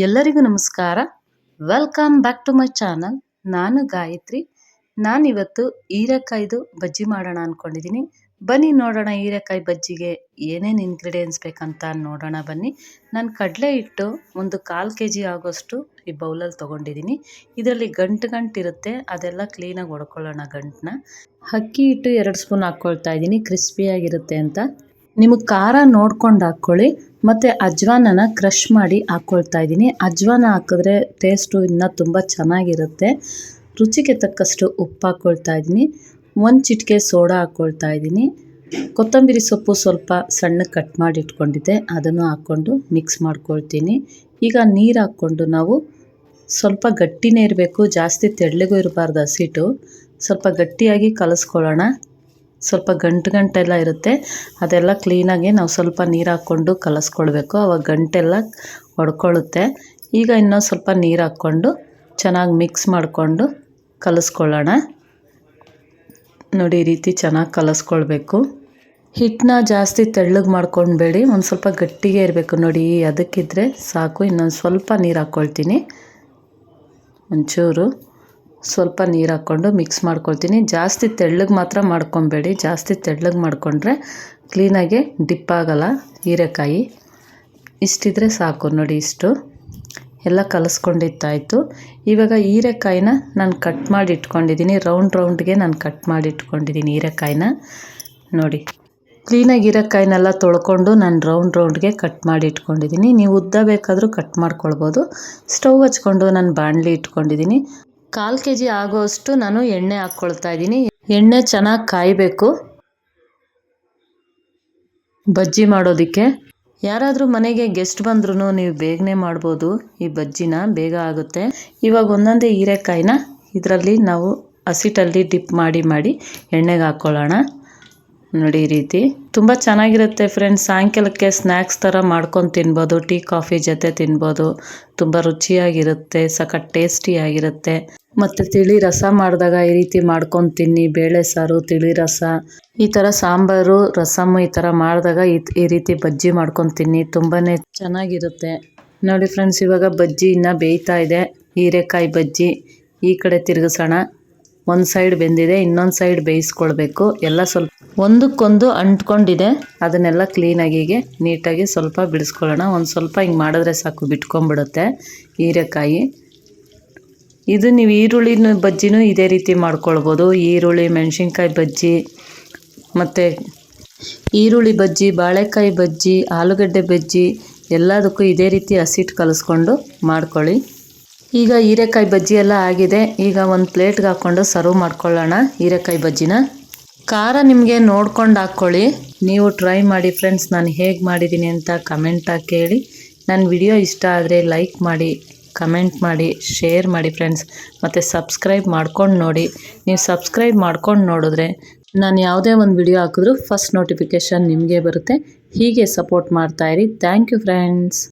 ಎಲ್ಲರಿಗೂ ನಮಸ್ಕಾರ. Welcome back to my channel ನಾನು ಗಾಯತ್ರಿ. ನಾನಿವತ್ತು ಹೀರೆಕಾಯ್ದು ಬಜ್ಜಿ ಮಾಡೋಣ ಅಂದ್ಕೊಂಡಿದ್ದೀನಿ ಬನ್ನಿ ನೋಡೋಣ ಹೀರೆಕಾಯಿ ಬಜ್ಜಿಗೆ ಏನೇನು ಇಂಗ್ರೀಡಿಯೆಂಟ್ಸ್ ಬೇಕಂತ ನೋಡೋಣ ಬನ್ನಿ. ನಾನು ಕಡಲೆ ಹಿಟ್ಟು ಒಂದು ಕಾಲು ಕೆ ಜಿ ಆಗೋಷ್ಟು ಈ ಬೌಲಲ್ಲಿ ತೊಗೊಂಡಿದ್ದೀನಿ ಇದರಲ್ಲಿ ಗಂಟು ಗಂಟು ಇರುತ್ತೆ. ಅದೆಲ್ಲ ಕ್ಲೀನಾಗಿ ಹೊಡ್ಕೊಳ್ಳೋಣ ಗಂಟನ್ನ ಅಕ್ಕಿ ಹಿಟ್ಟು ಎರಡು ಸ್ಪೂನ್ ಹಾಕ್ಕೊಳ್ತಾ ಇದ್ದೀನಿ ಕ್ರಿಸ್ಪಿಯಾಗಿರುತ್ತೆ ಅಂತ. ನಿಮಗೆ ಖಾರ ನೋಡ್ಕೊಂಡು ಹಾಕ್ಕೊಳ್ಳಿ ಮತ್ತು ಅಜ್ವಾನನ ಕ್ರಷ್ ಮಾಡಿ ಹಾಕ್ಕೊಳ್ತಾ ಇದ್ದೀನಿ. ಅಜ್ವಾನ ಹಾಕಿದ್ರೆ ಟೇಸ್ಟು ಇನ್ನೂ ತುಂಬ ಚೆನ್ನಾಗಿರುತ್ತೆ. ರುಚಿಗೆ ತಕ್ಕಷ್ಟು ಉಪ್ಪು ಹಾಕ್ಕೊಳ್ತಾ ಇದ್ದೀನಿ. ಒಂದು ಚಿಟಿಕೆ ಸೋಡಾ ಹಾಕ್ಕೊಳ್ತಾ ಇದ್ದೀನಿ. ಕೊತ್ತಂಬರಿ ಸೊಪ್ಪು ಸ್ವಲ್ಪ ಸಣ್ಣ ಕಟ್ ಮಾಡಿ ಇಟ್ಕೊಂಡಿದ್ದೆ. ಅದನ್ನು ಹಾಕ್ಕೊಂಡು ಮಿಕ್ಸ್ ಮಾಡ್ಕೊಳ್ತೀನಿ. ಈಗ ನೀರು ಹಾಕ್ಕೊಂಡು ನಾವು ಸ್ವಲ್ಪ ಗಟ್ಟಿನೇ ಇರಬೇಕು, ಜಾಸ್ತಿ ತೆಳ್ಳಗೂ ಇರಬಾರ್ದು ಹಸಿಟ್ಟು ಸ್ವಲ್ಪ ಗಟ್ಟಿಯಾಗಿ ಕಲಿಸ್ಕೊಳ್ಳೋಣ. ಸ್ವಲ್ಪ ಗಂಟು ಗಂಟೆಲ್ಲ ಇರುತ್ತೆ. ಅದೆಲ್ಲ ಕ್ಲೀನಾಗಿ ನಾವು ಸ್ವಲ್ಪ ನೀರು ಹಾಕ್ಕೊಂಡು ಕಲಸ್ಕೊಳ್ಬೇಕು. ಆವಾಗ ಗಂಟೆಲ್ಲ ಒಡ್ಕೊಳ್ಳುತ್ತೆ. ಈಗ ಇನ್ನೊಂದು ಸ್ವಲ್ಪ ನೀರು ಹಾಕ್ಕೊಂಡು ಚೆನ್ನಾಗಿ ಮಿಕ್ಸ್ ಮಾಡಿಕೊಂಡು ಕಲಸ್ಕೊಳ್ಳೋಣ. ನೋಡಿ ಈ ರೀತಿ ಚೆನ್ನಾಗಿ ಕಲಸ್ಕೊಳ್ಬೇಕು. ಹಿಟ್ಟನ್ನ ಜಾಸ್ತಿ ತೆಳ್ಳಗೆ ಮಾಡ್ಕೊಂಡ್ಬೇಡಿ ಒಂದು ಸ್ವಲ್ಪ ಗಟ್ಟಿಗೆ ಇರಬೇಕು. ನೋಡಿ ಅದಕ್ಕಿದ್ರೆ ಸಾಕು. ಇನ್ನೊಂದು ಸ್ವಲ್ಪ ನೀರು ಹಾಕ್ಕೊಳ್ತೀನಿ. ಒಂಚೂರು. ಸ್ವಲ್ಪ ನೀರು ಹಾಕ್ಕೊಂಡು ಮಿಕ್ಸ್ ಮಾಡ್ಕೊಳ್ತೀನಿ. ಜಾಸ್ತಿ ತೆಳ್ಳಗೆ ಮಾತ್ರ ಮಾಡ್ಕೊಬೇಡಿ. ಜಾಸ್ತಿ ತೆಳ್ಳಗೆ ಮಾಡಿಕೊಂಡ್ರೆ ಕ್ಲೀನಾಗೆ ಡಿಪ್ ಆಗೋಲ್ಲ ಹೀರೆಕಾಯಿ. ಇಷ್ಟಿದ್ರೆ ಸಾಕು ನೋಡಿ ಇಷ್ಟು. ಎಲ್ಲ ಕಲಿಸ್ಕೊಂಡಿತ್ತಾಯಿತು ಇವಾಗ ಹೀರೆಕಾಯಿನ ನಾನು ಕಟ್ ಮಾಡಿ ಇಟ್ಕೊಂಡಿದ್ದೀನಿ ರೌಂಡ್ ರೌಂಡ್ಗೆ ನಾನು ಕಟ್ ಮಾಡಿ ಇಟ್ಕೊಂಡಿದ್ದೀನಿ ಹೀರೆಕಾಯಿನ. ನೋಡಿ. ಕ್ಲೀನಾಗಿ ಹೀರೆಕಾಯಿನೆಲ್ಲ ತೊಳ್ಕೊಂಡು ನಾನು ರೌಂಡ್ ರೌಂಡ್ಗೆ ಕಟ್ ಮಾಡಿ ಇಟ್ಕೊಂಡಿದ್ದೀನಿ ನೀವು ಉದ್ದ ಬೇಕಾದರೂ ಕಟ್ ಮಾಡ್ಕೊಳ್ಬೋದು. ಸ್ಟವ್ ಹಚ್ಕೊಂಡು ನಾನು ಬಾಣಲಿ ಇಟ್ಕೊಂಡಿದ್ದೀನಿ. ಕಾಲು ಕೆ ಜಿ ಆಗೋಷ್ಟು ನಾನು ಎಣ್ಣೆ ಹಾಕ್ಕೊಳ್ತಾ ಇದ್ದೀನಿ. ಎಣ್ಣೆ ಚೆನ್ನಾಗಿ ಕಾಯಬೇಕು. ಬಜ್ಜಿ ಮಾಡೋದಕ್ಕೆ. ಯಾರಾದರೂ ಮನೆಗೆ ಗೆಸ್ಟ್ ಬಂದ್ರೂ ನೀವು ಬೇಗನೆ ಮಾಡ್ಬೋದು. ಈ ಬಜ್ಜಿನ ಬೇಗ ಆಗುತ್ತೆ. ಇವಾಗ ಒಂದೊಂದೇ ಹೀರೆಕಾಯಿನ ಇದರಲ್ಲಿ ನಾವು ಹಸಿಟಲ್ಲಿ ಡಿಪ್ ಮಾಡಿ ಮಾಡಿ ಎಣ್ಣೆಗೆ ಹಾಕ್ಕೊಳ್ಳೋಣ. ನೋಡಿ ಈ ರೀತಿ. ತುಂಬ ಚೆನ್ನಾಗಿರುತ್ತೆ ಫ್ರೆಂಡ್ಸ್ ಸಾಯಂಕಾಲಕ್ಕೆ ಸ್ನ್ಯಾಕ್ಸ್ ಥರ ಮಾಡ್ಕೊಂಡು ತಿನ್ಬೋದು. ಟೀ, ಕಾಫಿ ಜೊತೆ ತಿನ್ಬೋದು. ತುಂಬ ರುಚಿಯಾಗಿರುತ್ತೆ, ಸಖತ್ ಟೇಸ್ಟಿಯಾಗಿರುತ್ತೆ ಮತ್ತು ತಿಳಿ ರಸ ಮಾಡಿದಾಗ ಈ ರೀತಿ ಮಾಡ್ಕೊಂಡು ತಿನ್ನಿ. ಬೇಳೆ ಸಾರು, ತಿಳಿ ರಸ. ಈ ಥರ ಸಾಂಬಾರು ರಸಮ್ಮು ಈ ಥರ ಮಾಡಿದಾಗ ಈ ರೀತಿ ಬಜ್ಜಿ ಮಾಡ್ಕೊಂಡು ತಿನ್ನಿ. ತುಂಬಾ ಚೆನ್ನಾಗಿರುತ್ತೆ. ನೋಡಿ ಫ್ರೆಂಡ್ಸ್ ಇವಾಗ ಬಜ್ಜಿ ಇನ್ನೂ ಬೇಯ್ತಾ ಇದೆ. ಹೀರೆಕಾಯಿ ಬಜ್ಜಿ. ಈ ಕಡೆ ತಿರುಗಿಸೋಣ. ಒಂದು ಸೈಡ್ ಬೆಂದಿದೆ, ಇನ್ನೊಂದು ಸೈಡ್ ಬೇಯಿಸ್ಕೊಳ್ಬೇಕು. ಎಲ್ಲ ಸ್ವಲ್ಪ ಒಂದಕ್ಕೊಂದು ಅಂಟ್ಕೊಂಡಿದೆ. ಅದನ್ನೆಲ್ಲ ಕ್ಲೀನಾಗಿ ನೀಟಾಗಿ ಸ್ವಲ್ಪ ಬಿಡಿಸ್ಕೊಳ್ಳೋಣ. ಒಂದು ಸ್ವಲ್ಪ ಹಿಂಗೆ ಮಾಡಿದ್ರೆ ಸಾಕು, ಬಿಟ್ಕೊಂಡ್ಬಿಡುತ್ತೆ ಹೀರೆಕಾಯಿ. ಇದು ನೀವು ಈರುಳ್ಳಿ ಬಜ್ಜಿನೂ ಇದೇ ರೀತಿ ಮಾಡ್ಕೊಳ್ಬೋದು. ಈರುಳ್ಳಿ, ಮೆಣಸಿನ್ಕಾಯಿ ಬಜ್ಜಿ, ಮತ್ತು ಈರುಳ್ಳಿ ಬಜ್ಜಿ, ಬಾಳೆಕಾಯಿ ಬಜ್ಜಿ, ಆಲೂಗಡ್ಡೆ ಬಜ್ಜಿ, ಎಲ್ಲದಕ್ಕೂ ಇದೇ ರೀತಿ ಹಸಿಟ್ಟು ಕಲಿಸ್ಕೊಂಡು ಮಾಡ್ಕೊಳ್ಳಿ. ಈಗ ಹೀರೆಕಾಯಿ ಬಜ್ಜಿ ಎಲ್ಲ ಆಗಿದೆ. ಈಗ ಒಂದು ಪ್ಲೇಟ್ಗೆ ಹಾಕ್ಕೊಂಡು ಸರ್ವ್ ಮಾಡ್ಕೊಳ್ಳೋಣ ಹೀರೆಕಾಯಿ ಬಜ್ಜಿನ. ಖಾರ ನಿಮಗೆ ನೋಡ್ಕೊಂಡು ಹಾಕ್ಕೊಳ್ಳಿ. ನೀವು ಟ್ರೈ ಮಾಡಿ ಫ್ರೆಂಡ್ಸ್ ನಾನು ಹೇಗೆ ಮಾಡಿದ್ದೀನಿ ಅಂತ ಕಮೆಂಟಾಗಿ ಕೇಳಿ. ನನ್ನ ವಿಡಿಯೋ ಇಷ್ಟ ಆದರೆ ಲೈಕ್ ಮಾಡಿ ಕಮೆಂಟ್ ಮಾಡಿ ಶೇರ್ ಮಾಡಿ ಫ್ರೆಂಡ್ಸ್ ಮತ್ತು ಸಬ್ಸ್ಕ್ರೈಬ್ ಮಾಡ್ಕೊಂಡು ನೋಡಿ. ನೀವು ಸಬ್ಸ್ಕ್ರೈಬ್ ಮಾಡ್ಕೊಂಡು ನೋಡಿದ್ರೆ ನಾನು ಯಾವುದೇ ಒಂದು ವಿಡಿಯೋ ಹಾಕಿದ್ರೂ ಫಸ್ಟ್ ನೋಟಿಫಿಕೇಷನ್ ನಿಮಗೆ ಬರುತ್ತೆ. ಹೀಗೆ ಸಪೋರ್ಟ್ ಮಾಡ್ತಾಯಿರಿ ಥ್ಯಾಂಕ್ ಯು ಫ್ರೆಂಡ್ಸ್